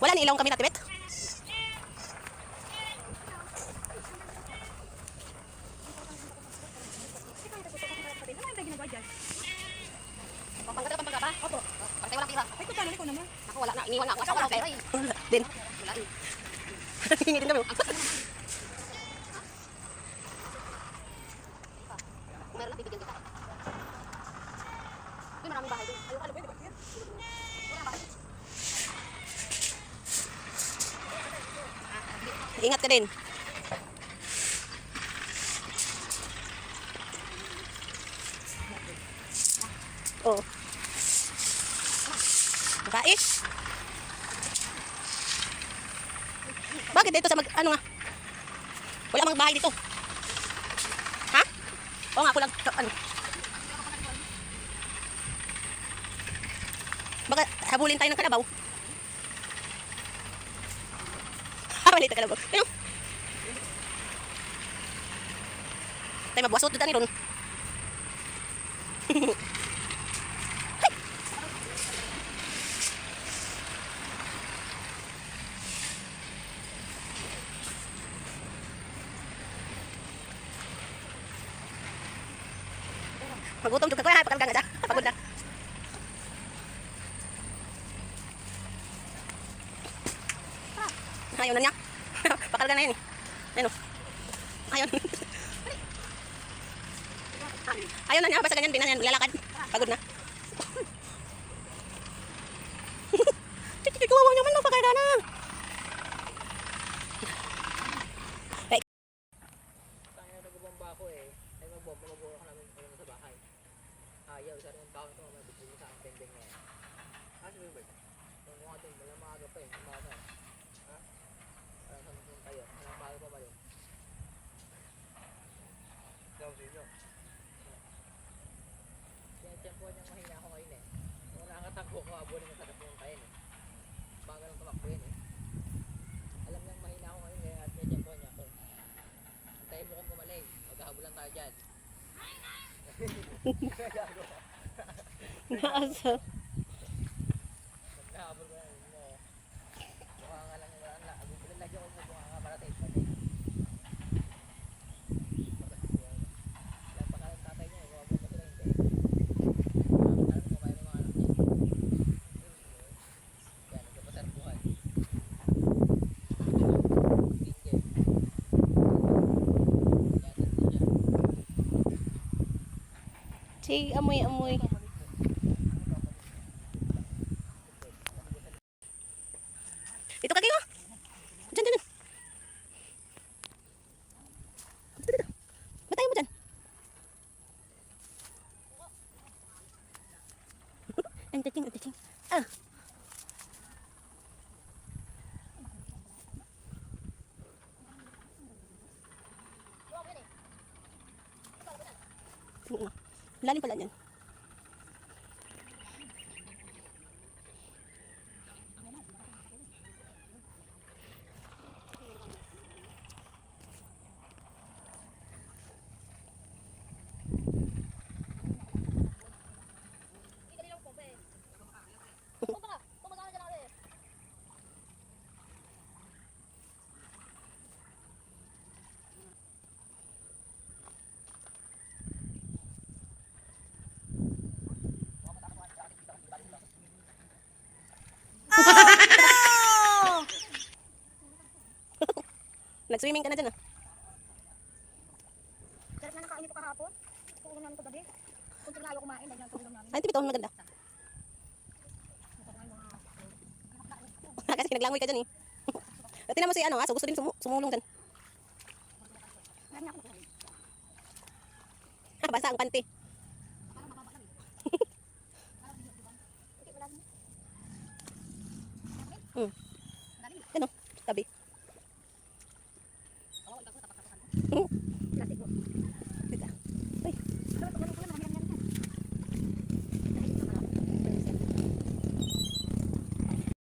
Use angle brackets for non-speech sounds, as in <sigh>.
Wala ni ilaw kami natibet. Pangkat ka pangkat Opo. Pagkatay walang pira. Ay, kung ko naman. Ako wala na. Iniwan na ako. Wala pera eh. Din. Wala din. Hingi din kami. Kung meron lang bibigyan kita. Uy, maraming bahay din. Ayoko, ano ba yun? Wala bahay. Ingat ka din. Oh. Bakit? Bakit dito sa mag... Ano nga? Wala mang bahay dito. Ha? Oo nga, kulang... Ano? Baka habulin tayo ng kalabaw. Tayo kalabaw. Ano? Tayo mabuwasot doon ron. <laughs> Magutom juga ko ha, pakalga nga siya. Pagod na. Ayaw na niya. Pakalga na yan eh. Ayun o. Ayaw. Ayaw na niya, basta ganyan din na yan, lalakad. Pagod na. Kawawa naman no, pakalga na. Kaya nagbomba ako eh. Ay magbomba, magbomba ako namin kami sa bahay. Ayaw, isa rin yung baon ko, mabibigyan sa akin bendeng ngayon. Ah, si Wilbert. Kung mga doon, wala maaga pa eh. Umaga. Ha? Parang sa mga kayo. Walang maaga pa ba yun? Ikaw, sino? Tempo niyang mahina ako ngayon eh. Kung nakakatakbo ko, mo sa tapong kayo eh. Bagal ang tumakbo yun eh. Alam niyang mahina ako ngayon kaya kaya tempo niya ako. Antayin mo kong gumaling. Maghahabulan tayo dyan. <laughs> Naaso. Maghahabol ko na mo. Mukha nga lang yung wala. Abubulan lagi ako mo mukha nga para tayo pati. Yan pa ng tatay niya. Iwabot na sila hindi. Alam mo kumain ng mga anak niya. Yan, nagkapasar buhay. Hindi. Yan, nandun niya. Si amoy amoy. Ito ka kayo. Diyan, diyan. diyan. Batay mo dyan. Ang dating, ang dating. Lalim pala niyan. Mag-swimming ka na dyan ah. Sarap na nakain ito kahapon. Kuulam namin kagabi. Kung tinalo kumain, dahil lang kuulam namin. Ay, tipito, maganda. Kasi kinaglangoy ka dyan eh. <laughs> Tinan mo si ano ah, aso, gusto din sumu sumulong dyan. Ah, basa ang panty. <laughs> hmm. Ano? Tabi.